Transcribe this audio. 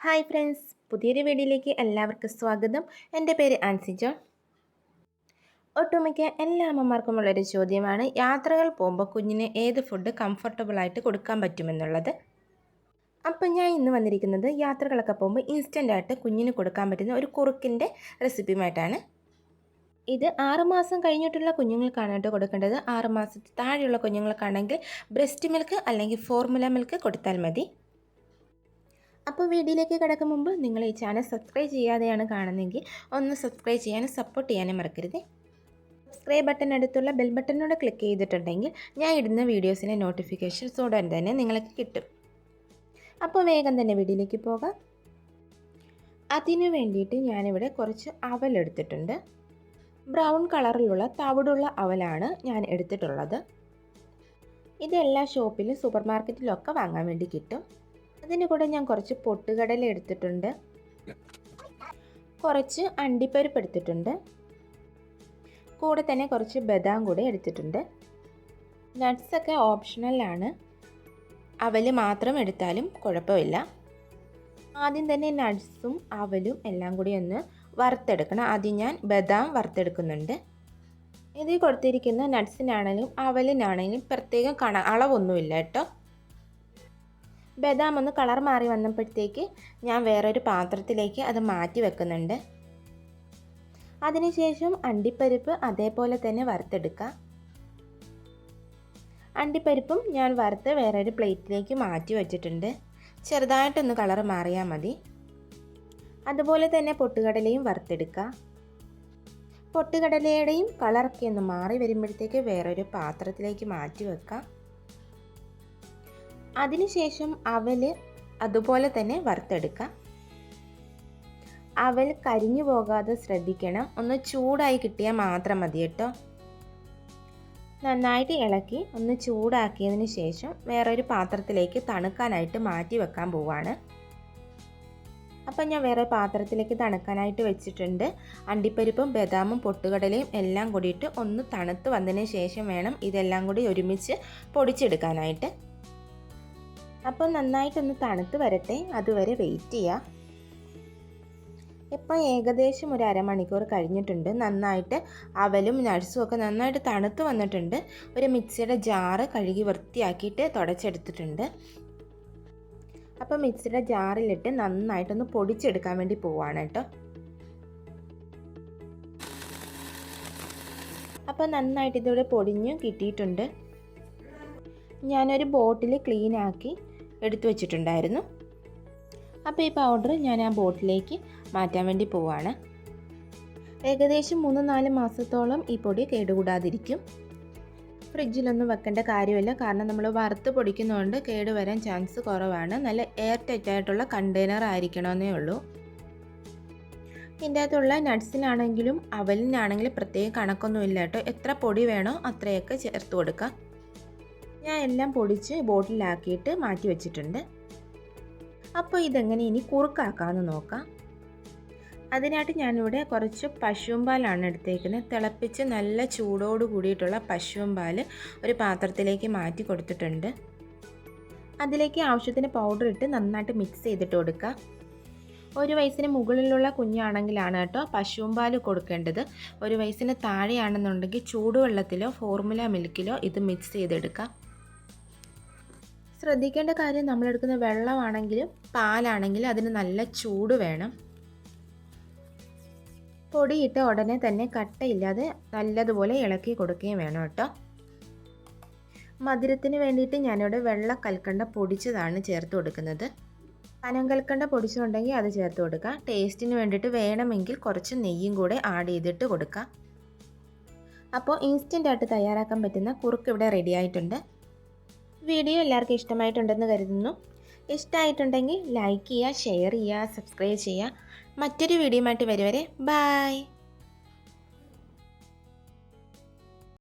Hi friends പുതിയൊരു വീഡിയോയിലേക്ക് എല്ലാവർക്കും സ്വാഗതം. എന്റെ പേര് ആൻസി ജോൺ. ഒട്ടുമിക്ക എല്ലാ അമ്മമാർക്കുമുള്ളൊരു ചോദ്യമാണ് യാത്രകൾ പോകുമ്പോൾ കുഞ്ഞിന് ഏത് ഫുഡ് കംഫർട്ടബിളായിട്ട് കൊടുക്കാൻ പറ്റുമെന്നുള്ളത്. അപ്പം ഞാൻ ഇന്ന് വന്നിരിക്കുന്നത് യാത്രകളൊക്കെ പോകുമ്പോൾ ഇൻസ്റ്റന്റായിട്ട് കുഞ്ഞിന് കൊടുക്കാൻ പറ്റുന്ന ഒരു കുറുക്കിന്റെ റെസിപ്പിയുമായിട്ടാണ്. ഇത് ആറുമാസം കഴിഞ്ഞിട്ടുള്ള കുഞ്ഞുങ്ങൾക്കാണ് കൊടുക്കേണ്ടത്. ആറുമാസത്തിൽ താഴെയുള്ള കുഞ്ഞുങ്ങൾക്കാണെങ്കിൽ ബ്രസ്റ്റ് മിൽക്ക് അല്ലെങ്കിൽ ഫോർമുല മിൽക്ക് കൊടുത്താൽ മതി. അപ്പോൾ വീഡിയോയിലേക്ക് കിടക്കും മുമ്പ് നിങ്ങൾ ഈ ചാനൽ സബ്സ്ക്രൈബ് ചെയ്യാതെയാണ് കാണുന്നതെങ്കിൽ ഒന്ന് സബ്സ്ക്രൈബ് ചെയ്യാനും സപ്പോർട്ട് ചെയ്യാനും മറക്കരുത്. സബ്സ്ക്രൈബ് ബട്ടൺ അടുത്തുള്ള ബെൽ ബട്ടനോട് ക്ലിക്ക് ചെയ്തിട്ടുണ്ടെങ്കിൽ ഞാൻ ഇടുന്ന വീഡിയോസിന്റെ നോട്ടിഫിക്കേഷൻസ് ഉടൻ തന്നെ നിങ്ങൾക്ക് കിട്ടും. അപ്പോൾ വേഗം തന്നെ വീഡിയോയിലേക്ക് പോകാം. അതിനു വേണ്ടിയിട്ട് ഞാനിവിടെ കുറച്ച് അവലെടുത്തിട്ടുണ്ട് ബ്രൗൺ കളറിലുള്ള തവിടുള്ള അവലാണ് ഞാൻ എടുത്തിട്ടുള്ളത്. ഇത് എല്ലാ ഷോപ്പിലും സൂപ്പർ മാർക്കറ്റിലൊക്കെ വാങ്ങാൻ വേണ്ടി കിട്ടും. അതിന്റെ കൂടെ ഞാൻ കുറച്ച് പൊട്ടുകടല എടുത്തിട്ടുണ്ട്. കുറച്ച് അണ്ടിപ്പരിപ്പ് എടുത്തിട്ടുണ്ട്. കൂടെ തന്നെ കുറച്ച് ബദാം കൂടെ എടുത്തിട്ടുണ്ട്. നട്ട്സൊക്കെ ഓപ്ഷണലാണ് അവൽ മാത്രം എടുത്താലും കുഴപ്പമില്ല. ആദ്യം തന്നെ നട്ട്സും അവലും എല്ലാം കൂടി ഒന്ന് വറുത്തെടുക്കണം. ആദ്യം ഞാൻ ബദാം വറുത്തെടുക്കുന്നുണ്ട്. ഇതിൽ കൊടുത്തിരിക്കുന്ന നട്ട്സിനാണെങ്കിലും അവലിനാണെങ്കിലും പ്രത്യേകം കണ അളവൊന്നുമില്ല കേട്ടോ. ബദാം ഒന്ന് കളർ മാറി വന്നപ്പോഴത്തേക്ക് ഞാൻ വേറൊരു പാത്രത്തിലേക്ക് അത് മാറ്റി വെക്കുന്നുണ്ട്. അതിനുശേഷം അണ്ടിപ്പരിപ്പ് അതേപോലെ തന്നെ വറുത്തെടുക്കുക അണ്ടിപ്പരിപ്പും ഞാൻ വറുത്ത് വേറൊരു പ്ലേറ്റിലേക്ക് മാറ്റി വെച്ചിട്ടുണ്ട്. ചെറുതായിട്ടൊന്ന് കളർ മാറിയാൽ മതി. അതുപോലെ തന്നെ പൊട്ടുകടലയും വറുത്തെടുക്കുക പൊട്ടുകടലയുടെയും കളറൊക്കെ ഒന്ന് മാറി വരുമ്പോഴത്തേക്ക് വേറൊരു പാത്രത്തിലേക്ക് മാറ്റി വെക്കാം. അതിനുശേഷം അവൽ അതുപോലെ തന്നെ വറുത്തെടുക്കാം. അവൽ കരിഞ്ഞു പോകാതെ ശ്രദ്ധിക്കണം. ഒന്ന് ചൂടായി കിട്ടിയാൽ മാത്രം മതി കേട്ടോ. നന്നായിട്ട് ഇളക്കി ഒന്ന് ചൂടാക്കിയതിന് ശേഷം വേറൊരു പാത്രത്തിലേക്ക് തണുക്കാനായിട്ട് മാറ്റി വെക്കാൻ പോവാണ്. അപ്പം ഞാൻ വേറെ പാത്രത്തിലേക്ക് തണുക്കാനായിട്ട് വെച്ചിട്ടുണ്ട്. അണ്ടിപ്പരിപ്പും ബദാമും പൊട്ടുകടലയും എല്ലാം കൂടിയിട്ട് ഒന്ന് തണുത്ത് വന്നതിന് ശേഷം വേണം ഇതെല്ലാം കൂടി ഒരുമിച്ച് പൊടിച്ചെടുക്കാനായിട്ട്. അപ്പോൾ നന്നായിട്ടൊന്ന് തണുത്ത് വരട്ടെ. അതുവരെ വെയിറ്റ് ചെയ്യുക ഇപ്പം ഏകദേശം ഒരു അരമണിക്കൂർ കഴിഞ്ഞിട്ടുണ്ട്. നന്നായിട്ട് അവലും നട്സും ഒക്കെ നന്നായിട്ട് തണുത്ത് വന്നിട്ടുണ്ട്. ഒരു മിക്സിയുടെ ജാറ് കഴുകി വൃത്തിയാക്കിയിട്ട് തുടച്ചെടുത്തിട്ടുണ്ട്. അപ്പോൾ മിക്സിയുടെ ജാറിലിട്ട് നന്നായിട്ടൊന്ന് പൊടിച്ചെടുക്കാൻ വേണ്ടി പോവാണ് കേട്ടോ. അപ്പോൾ നന്നായിട്ട് ഇതിവിടെ പൊടിഞ്ഞു കിട്ടിയിട്ടുണ്ട്. ഞാനൊരു ബോട്ടിൽ ക്ലീൻ ആക്കി എടുത്തു വെച്ചിട്ടുണ്ടായിരുന്നു. അപ്പോൾ ഈ പൗഡർ ഞാൻ ആ ബോട്ടിലേക്ക് മാറ്റാൻ വേണ്ടി പോവാണ്. ഏകദേശം മൂന്ന് നാല് മാസത്തോളം ഈ പൊടി കേടുകൂടാതിരിക്കും. ഫ്രിഡ്ജിലൊന്നും വെക്കേണ്ട കാര്യമില്ല. കാരണം നമ്മൾ വറുത്ത് പൊടിക്കുന്നതുകൊണ്ട് കേട് വരാൻ ചാൻസ് കുറവാണ്. നല്ല എയർ ടൈറ്റ് ആയിട്ടുള്ള കണ്ടെയ്നർ ആയിരിക്കണമെന്നേ ഉള്ളൂ. ഇതിന്റെ അകത്തുള്ള നട്ട്സിനാണെങ്കിലും അവലിനാണെങ്കിലും പ്രത്യേകം കണക്കൊന്നുമില്ല കേട്ടോ. എത്ര പൊടി വേണോ അത്രയൊക്കെ ചേർത്ത് കൊടുക്കാം. ഞാൻ എല്ലാം പൊടിച്ച് ബോട്ടിലാക്കിയിട്ട് മാറ്റി വെച്ചിട്ടുണ്ട്. അപ്പോൾ ഇതെങ്ങനെ ഇനി കുറുക്കാക്കാമെന്ന് നോക്കാം. അതിനായിട്ട് ഞാനിവിടെ കുറച്ച് പശുവും പാലാണ് എടുത്തേക്കുന്നത്. തിളപ്പിച്ച് നല്ല ചൂടോട് കൂടിയിട്ടുള്ള പശുവും പാൽ ഒരു പാത്രത്തിലേക്ക് മാറ്റി കൊടുത്തിട്ടുണ്ട്. അതിലേക്ക് ആവശ്യത്തിന് പൗഡർ ഇട്ട് നന്നായിട്ട് മിക്സ് ചെയ്തിട്ട് കൊടുക്കുക. ഒരു വയസ്സിന് മുകളിലുള്ള കുഞ്ഞാണെങ്കിലാണ് കേട്ടോ പാൽ കൊടുക്കേണ്ടത്. ഒരു വയസ്സിന് താഴെയാണെന്നുണ്ടെങ്കിൽ ചൂടുവെള്ളത്തിലോ ഫോർമുല മിൽക്കിലോ ഇത് മിക്സ് ചെയ്തെടുക്കാം ശ്രദ്ധിക്കേണ്ട കാര്യം നമ്മളെടുക്കുന്ന വെള്ളമാണെങ്കിലും പാലാണെങ്കിലും അതിന് നല്ല ചൂട് വേണം. പൊടിയിട്ട് ഉടനെ തന്നെ കട്ടയില്ലാതെ നല്ലതുപോലെ ഇളക്കി കൊടുക്കുകയും വേണം കേട്ടോ. മധുരത്തിന് വേണ്ടിയിട്ട് ഞാനിവിടെ വെള്ള കൽക്കണ്ട പൊടിച്ചതാണ് ചേർത്ത് കൊടുക്കുന്നത്. പനം കൽക്കണ്ട പൊടിച്ചുണ്ടെങ്കിൽ അത് ചേർത്ത് കൊടുക്കുക ടേസ്റ്റിന് വേണ്ടിയിട്ട് വേണമെങ്കിൽ കുറച്ച് നെയ്യും കൂടെ ആഡ് ചെയ്തിട്ട് കൊടുക്കാം. അപ്പോൾ ഇൻസ്റ്റന്റായിട്ട് തയ്യാറാക്കാൻ പറ്റുന്ന കുറുക്ക് ഇവിടെ റെഡി ആയിട്ടുണ്ട്. വീഡിയോ എല്ലാവർക്കും ഇഷ്ടമായിട്ടുണ്ടെന്ന് കരുതുന്നു. ഇഷ്ടമായിട്ടുണ്ടെങ്കിൽ ലൈക്ക് ചെയ്യുക ഷെയർ ചെയ്യുക സബ്സ്ക്രൈബ് ചെയ്യുക. മറ്റൊരു വീഡിയോയുമായിട്ട് വരുവരെ ബായ്